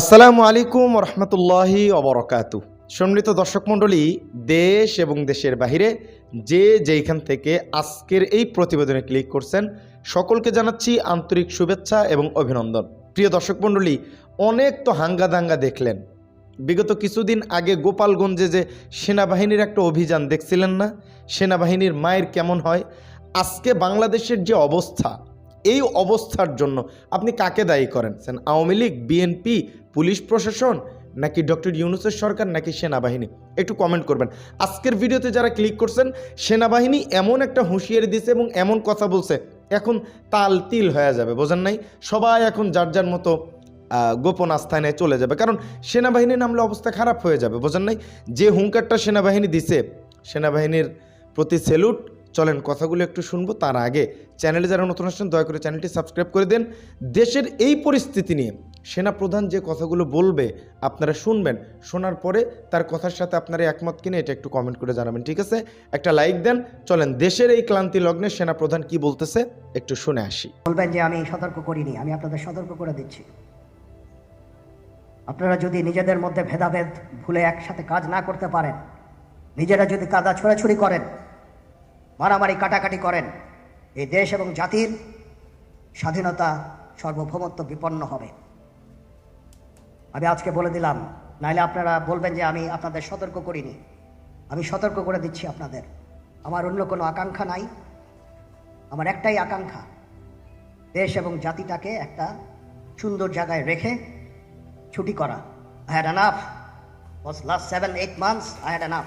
আসসালামু আলাইকুম রহমতুল্লাহি অবরকাতু সম্মিলিত দর্শক মণ্ডলী, দেশ এবং দেশের বাহিরে যে যেইখান থেকে আজকের এই প্রতিবেদনে ক্লিক করছেন, সকলকে জানাচ্ছি আন্তরিক শুভেচ্ছা এবং অভিনন্দন। প্রিয় দর্শক মণ্ডলী, অনেক তো হাঙ্গা দাঙ্গা দেখলেন। বিগত কিছুদিন আগে গোপালগঞ্জে যে সেনাবাহিনীর একটা অভিযান দেখছিলেন না? সেনাবাহিনীর মায়ের কেমন হয়? আজকে বাংলাদেশের যে অবস্থা এই অবস্থার জন্য আপনি কাকে দায়ী করেন? সেন আওয়ামী লীগ, বিএনপি, পুলিশ প্রশাসন নাকি ডক্টর ইউনুসের সরকার নাকি সেনাবাহিনী? একটু কমেন্ট করবেন। আজকের ভিডিওতে যারা ক্লিক করছেন, সেনাবাহিনী এমন একটা হুঁশিয়ারি দিছে এবং এমন কথা বলছে। এখন তাল তিল হয়ে যাবে, বোঝেন নাই? সবাই এখন যার যার মতো গোপন আস্থানে চলে যাবে। কারণ সেনাবাহিনী নামলে অবস্থা খারাপ হয়ে যাবে, বোঝেন নাই? যে হুঙ্কারটা সেনাবাহিনী দিছে, সেনাবাহিনীর প্রতি সেলুট চলেন কথাগুলো একটু শুনব, তার আগে চ্যানেলে যারা নতুন আসছেন, দয়া করে চ্যানেলটি সাবস্ক্রাইব করে দেন। দেশের এই পরিস্থিতি নিয়ে সেনাপ্রধান যে কথাগুলো বলবে আপনারা শুনবেন, শোনার পরে তার কথার সাথে আপনারা একমত কিনে এটা একটু কমেন্ট করে জানাবেন, ঠিক আছে? একটা লাইক দেন, চলেন দেশের এই ক্লান্তি লগ্নে সেনাপ্রধান কি বলতেছে একটু শুনে আসি। বলবেন যে আমি সতর্ক করিনি, আমি আপনাদের সতর্ক করে দিচ্ছি। আপনারা যদি নিজেদের মধ্যে ভেদাভেদ ভুলে একসাথে কাজ না করতে পারেন, নিজেরা যদি কাদা ছোড়াছুড়ি করেন মারামারি কাটাকাটি করেন। এই দেশ এবং জাতির স্বাধীনতা সর্বভৌমত্ব বিপন্ন হবে। আমি আজকে বলে দিলাম, নাইলে আপনারা বলবেন যে আমি আপনাদের সতর্ক করিনি। আমি সতর্ক করে দিচ্ছি আপনাদের। আমার অন্য কোনো আকাঙ্ক্ষা নাই। আমার একটাই আকাঙ্ক্ষা, দেশ এবং জাতিটাকে একটা সুন্দর জায়গায় রেখে ছুটি করা। I had enough was last seven eight months I had enough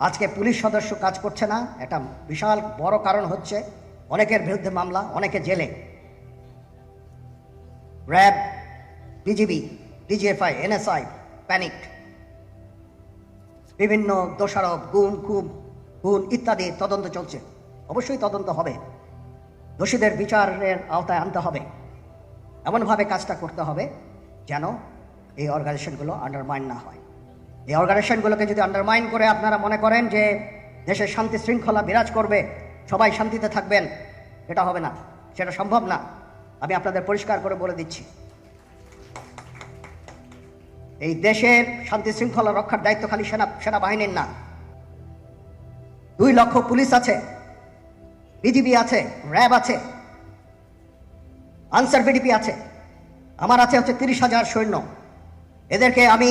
আজকে পুলিশ সদস্য কাজ করছে না। এটা বিশাল বড় কারণ হচ্ছে অনেকের বিরুদ্ধে মামলা, অনেকে জেলে। RAB, BGB, DGFI, NSI, panic. বিভিন্ন দোষারোপ গুণ খুব গুণ ইত্যাদি তদন্ত চলছে। অবশ্যই তদন্ত হবে। দোষীদের বিচারের আওতায় আনতে হবে। এমনভাবে কাজটা করতে হবে যেন এই অর্গানাইজেশনগুলো আন্ডারমাইন না হয়। এই অর্গানাইজেশনগুলোকে যদি আন্ডারমাইন করে আপনারা মনে করেন যে দেশের শান্তি শৃঙ্খলা বিরাজ করবে, সবাই শান্তিতে থাকবেন, এটা হবে না, সেটা সম্ভব না। আমি আপনাদের পরিষ্কার করে বলে দিচ্ছি। এই দেশের শান্তি শৃঙ্খলা রক্ষার দায়িত্ব খালি সেনা, সেনাবাহিনীর না। দুই লক্ষ পুলিশ আছে, বিজিবি আছে, র্যাব আছে, আনসার বিডিপি আছে, আমার আছে হচ্ছে তিরিশ হাজার সৈন্য। এদেরকে আমি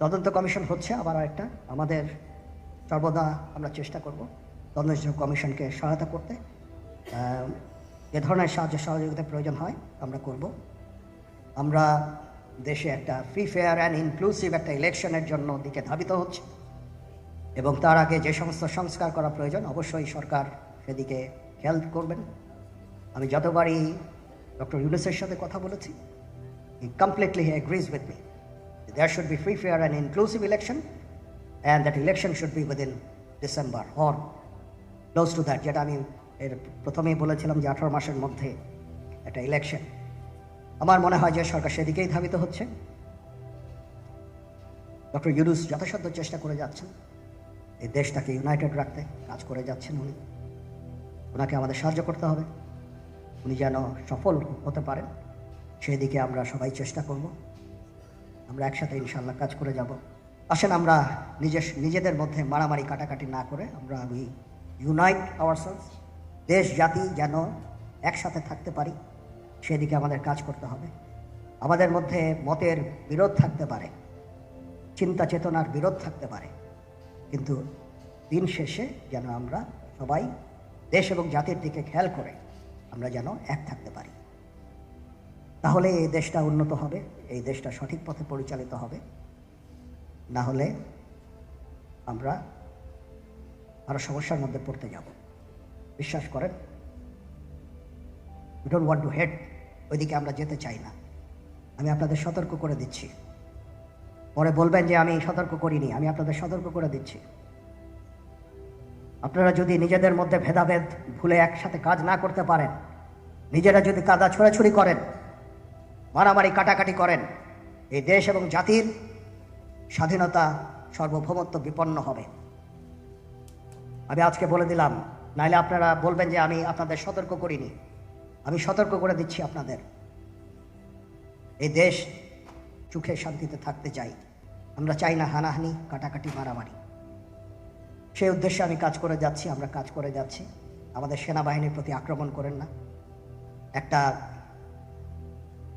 তদন্ত কমিশন হচ্ছে আবার একটা আমাদের সর্বদা আমরা চেষ্টা করব তদন্ত কমিশনকে সহায়তা করতে। এ ধরনের সাহায্য সহযোগিতার প্রয়োজন হয়, আমরা করব। আমরা দেশে একটা ফ্রি ফেয়ার অ্যান্ড ইনক্লুসিভ একটা ইলেকশনের জন্য দিকে ধাবিত হচ্ছে। এবং তার আগে যে সমস্ত সংস্কার করা প্রয়োজন, অবশ্যই সরকার সেদিকে খেয়াল করবেন। আমি যতবারই ডক্টর ইউনুসের সাথে কথা বলেছি he completely he agrees with me there should be free fair and inclusive election and that election should be within December or close to that যেটা আমি এর প্রথমেই বলেছিলাম যে আঠারো মাসের মধ্যে একটা ইলেকশন আমার মনে হয় যে সরকার সেদিকেই ধাবিত হচ্ছে। ডক্টর ইউনুস যথাসাধ্য চেষ্টা করে যাচ্ছেন। এই দেশটাকে ইউনাইটেড রাখতে, কাজ করে যাচ্ছেন উনি। ওনাকে আমাদের সাহায্য করতে হবে। উনি যেন সফল হতে পারেন সেই দিকে আমরা সবাই চেষ্টা করব। আমরা একসাথে ইনশাল্লাহ কাজ করে যাব। আসেন আমরা নিজের, নিজেদের মধ্যে মারামারি কাটাকাটি না করে আমরা উই ইউনাইট আওয়ারসেলস দেশ, জাতি যেন একসাথে থাকতে পারি, সেদিকে আমাদের কাজ করতে হবে। আমাদের মধ্যে মতের বিরোধ থাকতে পারে, চিন্তা চেতনার বিরোধ থাকতে পারে, কিন্তু দিন শেষে যেন আমরা সবাই দেশ এবং জাতির দিকে খেয়াল করে আমরা যেন এক থাকতে পারি। তাহলে এই দেশটা উন্নত হবে। এই দেশটা সঠিক পথে পরিচালিত হবে, না হলে আমরা আরও সমস্যার মধ্যে পড়তে যাব। বিশ্বাস করেন we don't want to head ওইদিকে আমরা যেতে চাই না। আমি আপনাদের সতর্ক করে দিচ্ছি। পরে বলবেন যে আমি সতর্ক করিনি, আমি আপনাদের সতর্ক করে দিচ্ছি। আপনারা যদি নিজেদের মধ্যে ভেদাভেদ ভুলে একসাথে কাজ না করতে পারেন, নিজেরা যদি কাদা ছোড়াছুড়ি করেন মারামারি কাটাকাটি করেন। এই দেশ এবং জাতির স্বাধীনতা সার্বভৌমত্ব বিপন্ন হবে। আমি আজকে বলে দিলাম, নাইলে আপনারা বলবেন যে আমি আপনাদের সতর্ক করিনি। আমি সতর্ক করে দিচ্ছি আপনাদের। এই দেশ সুখে শান্তিতে থাকতে চাই। আমরা চাই না হানাহানি, কাটাকাটি, মারামারি। সেই উদ্দেশ্যে আমি কাজ করে যাচ্ছি, আমরা কাজ করে যাচ্ছি। আমাদের সেনাবাহিনীর প্রতি আক্রমণ করেন না। একটা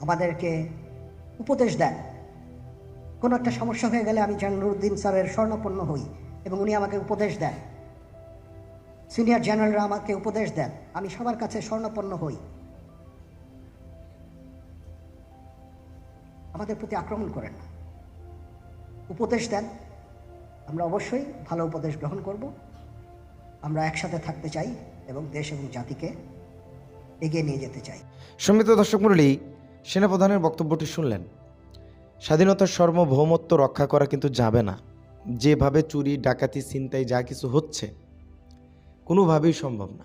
আমাদেরকে উপদেশ দেন। কোনো একটা সমস্যা হয়ে গেলে আমি জানুরুদ্দিন স্যারের স্বর্ণপন্ন হই এবং উনি আমাকে উপদেশ দেন। সিনিয়র জেনারেলরা আমাকে উপদেশ দেন, আমি সবার কাছে স্বর্ণপন্ন হই। আমাদের প্রতি আক্রমণ করেন। না উপদেশ দেন, আমরা অবশ্যই ভালো উপদেশ গ্রহণ করব। আমরা একসাথে থাকতে চাই এবং দেশ এবং জাতিকে এগিয়ে নিয়ে যেতে চাই। সম্মিলিত দর্শক মণ্ডলী সেনাপ্রধানের বক্তব্যটি শুনলেন। স্বাধীনতার সার্বভৌমত্ব রক্ষা করা কিন্তু যাবে না। যেভাবে চুরি, ডাকাতি, ছিনতাই যা কিছু হচ্ছে, কোনোভাবেই সম্ভব না।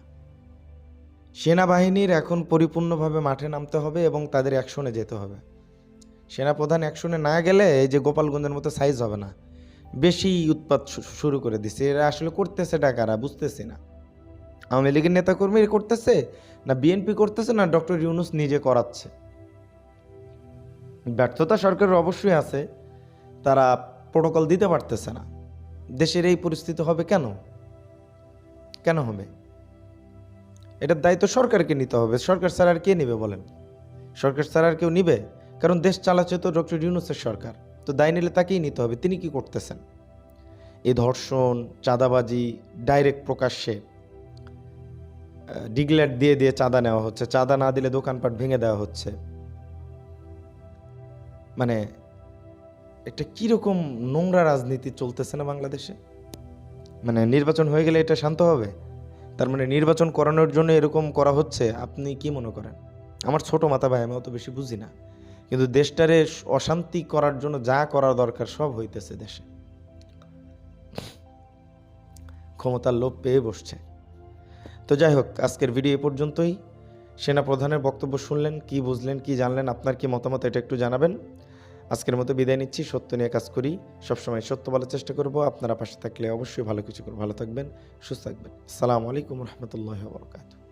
সেনাবাহিনীর এখন পরিপূর্ণভাবে মাঠে নামতে হবে এবং তাদের অ্যাকশনে যেতে হবে। সেনাপ্রধান অ্যাকশনে না গেলে এই যে গোপালগঞ্জের মতো সাইজ হবে না। বেশি উৎপাত শুরু করে দিচ্ছে এরা আসলে করতেছে ডাকারা বুঝতেছি না। আওয়ামী লীগের নেতাকর্মী করতেছে না, বিএনপি করতেছে না, ডক্টর ইউনুস নিজে করাচ্ছে। ব্যর্থতা সরকারের অবশ্যই আছে, তারা প্রোটোকল দিতে পারতেছে না। দেশের এই পরিস্থিতি হবে কেন? কেন হবে? এটার দায়িত্ব সরকারকে নিতে হবে। সরকার ছাড়া আর কে নেবে বলেন? সরকার ছাড়া আর কেউ নিবে? কারণ দেশ চালাচ্ছে তো ডক্টর ইউনুসের সরকার। তো দায় নিলে তাকেই নিতে হবে। তিনি কি করতেছেন? এই ধর্ষণ, চাঁদাবাজি ডাইরেক্ট প্রকাশ্যে ডিগলেট দিয়ে দিয়ে চাঁদা নেওয়া হচ্ছে। চাঁদা না দিলে দোকানপাট ভেঙে দেওয়া হচ্ছে। মানে একটা কীরকম নোংরা রাজনীতি চলতেছে না বাংলাদেশে? মানে নির্বাচন হয়ে গেলে এটা শান্ত হবে? তার মানে নির্বাচন করানোর জন্য এরকম করা হচ্ছে, আপনি কি মনে করেন? আমার ছোট মাথা ভাই, আমি অত বেশি বুঝি না। কিন্তু দেশটারে অশান্তি করার জন্য যা করা দরকার সব হইতেছে দেশে। ক্ষমতার লোভ পেয়ে বসছে। তো যাই হোক, আজকের ভিডিও এ পর্যন্তই। সেনা প্রধানের বক্তব্য শুনলেন, কি বুঝলেন, কি জানলেন, আপনার কি মতামত এটা একটু জানাবেন। আজকের মতো বিদায় নিচ্ছি, সত্য নিয়ে কাজ করি, সবসময় সত্য বলার চেষ্টা করব, আপনারা পাশে থাকলে অবশ্যই ভালো কিছু ভালো থাকবেন, সুস্থ থাকবেন। সালাম আলাইকুম রহমতুল্লাহ বরকাত